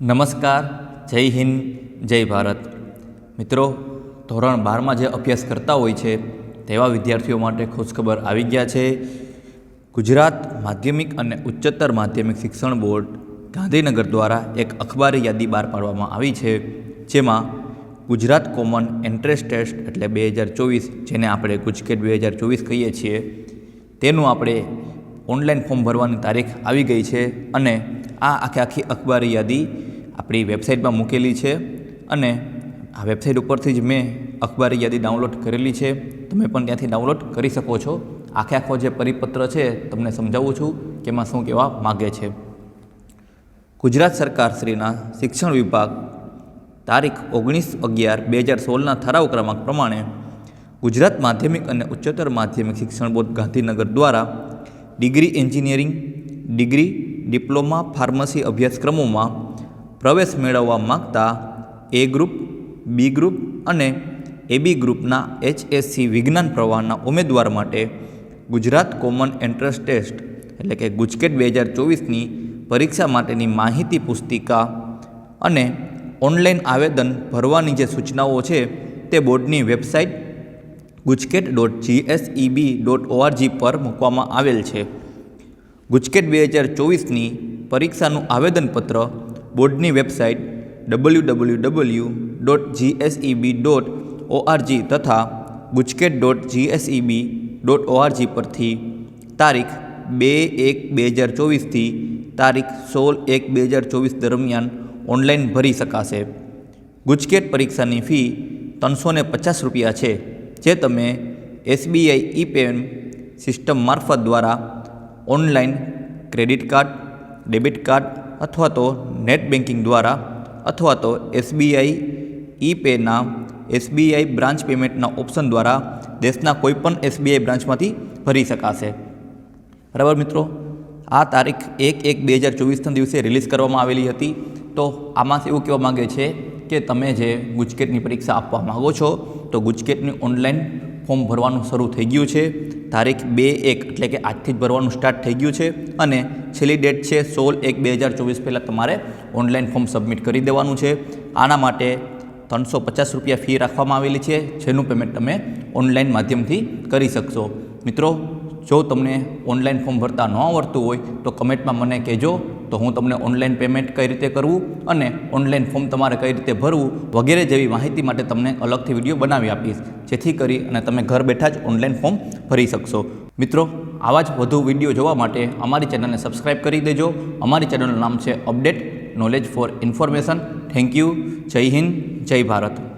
નમસ્કાર, જય હિન્દ, જય ભારત. મિત્રો, ધોરણ બારમાં જે અભ્યાસ કરતા હોય છે, તેવા વિદ્યાર્થીઓ માટે ખુશખબર આવી ગયા છે. ગુજરાત માધ્યમિક અને ઉચ્ચતર માધ્યમિક શિક્ષણ બોર્ડ ગાંધીનગર દ્વારા એક અખબારી યાદી બહાર પાડવામાં આવી છે, જેમાં ગુજરાત કોમન એન્ટ્રન્સ ટેસ્ટ એટલે બે હજાર ચોવીસ, જેને આપણે ગુજકેટ બે હજાર ચોવીસ કહીએ છીએ, તેનું આપણે ઓનલાઈન ફોર્મ ભરવાની તારીખ આવી ગઈ છે અને આ આખી આખી અખબારી યાદી આપણી વેબસાઇટમાં મૂકેલી છે અને આ વેબસાઇટ ઉપરથી જ મેં અખબારી યાદી ડાઉનલોડ કરેલી છે. તમે પણ ત્યાંથી ડાઉનલોડ કરી શકો છો. આખે આખો જે પરિપત્ર છે, તમને સમજાવું છું કે એમાં શું કહેવા માગે છે. ગુજરાત સરકાર શ્રીના શિક્ષણ વિભાગ તારીખ ઓગણીસ અગિયાર બે હજાર સોળના ઠરાવ ક્રમાંક પ્રમાણે ગુજરાત માધ્યમિક અને ઉચ્ચતર માધ્યમિક શિક્ષણ બોર્ડ ગાંધીનગર દ્વારા degree engineering, degree diploma pharmacy અભ્યાસક્રમોમાં પ્રવેશ મેળવવા માગતા એ ગ્રુપ બી ગ્રુપ અને એબી ગ્રુપના એચએસસી વિજ્ઞાન પ્રવાહના ઉમેદવાર માટે ગુજરાત કોમન એન્ટ્રન્સ ટેસ્ટ એટલે કે ગુજકેટ બે હજાર ચોવીસની પરીક્ષા માટેની માહિતી પુસ્તિકા અને ઓનલાઈન આવેદન ભરવાની જે સૂચનાઓ છે તે બોર્ડની website Gujcet dot GSEB dot ORG પર મૂકવામાં આવેલ છે. ગુજકેટ બે હજાર ચોવીસની પરીક્ષાનું આવેદનપત્ર બોર્ડની website W W W dot GSEB dot ORG તથા GUJCET dot GSEB dot ORG પરથી તારીખ બે એક બે હજાર ચોવીસથી તારીખ સોળ એક બે હજાર ચોવીસ દરમિયાન ઓનલાઈન ભરી શકાશે. ગુજકેટ પરીક્ષાની ફી ત્રણસો ને પચાસ રૂપિયા છે, જે તમે એસબીઆઈ ઈ પેમ સિસ્ટમ મારફત દ્વારા online credit card, debit card અથવા તો નેટ બેન્કિંગ દ્વારા અથવા તો એસબીઆઈ ઈ પેના એસબીઆઈ બ્રાન્ચ પેમેન્ટના ઓપ્શન દ્વારા દેશના કોઈપણ એસબીઆઈ બ્રાન્ચમાંથી ભરી શકાશે. બરાબર મિત્રો? આ તારીખ એક એક બે હજાર ચોવીસના દિવસે રિલીઝ કરવામાં આવેલી હતી. તો આમાં એવું કહેવા માગે છે કે તમે જે ગુજકેટની પરીક્ષા આપવા માગો છો, તો ગુજકેટની ઓનલાઈન ફોર્મ ભરવાનું શરૂ થઈ ગયું છે. તારીખ બે એક, એટલે કે આજથી જ ભરવાનું સ્ટાર્ટ થઈ ગયું છે. અને છેલ્લી ડેટ છે સોળ એક બે હજાર ચોવીસ પહેલાં તમારે ઓનલાઈન ફોર્મ સબમિટ કરી દેવાનું છે. આના માટે ત્રણસો પચાસ રૂપિયા ફી રાખવામાં આવેલી છે, જેનું પેમેન્ટ તમે ઓનલાઈન માધ્યમથી કરી શકશો. મિત્રો, જો તમને ઓનલાઈન ફોર્મ ભરતા ન આવડતું હોય, તો કમેન્ટમાં મને કહેજો. તો હું તમને ઓનલાઈન પેમેન્ટ કઈ રીતે કરવું અને ઓનલાઈન ફોર્મ તમારે કઈ રીતે ભરવું વગેરે જેવી માહિતી માટે તમને અલગથી વીડિયો બનાવી આપીશ. જેથી કરી અને તમે ઘર બેઠા જ ઓનલાઈન ફોર્મ ભરી શકશો. મિત્રો, આવા જ વધુ વીડિયો જોવા માટે અમારી ચેનલને સબસ્ક્રાઈબ કરી દેજો. અમારી ચેનલનું નામ છે update knowledge for information thank you Jai Hind, Jai Bharat.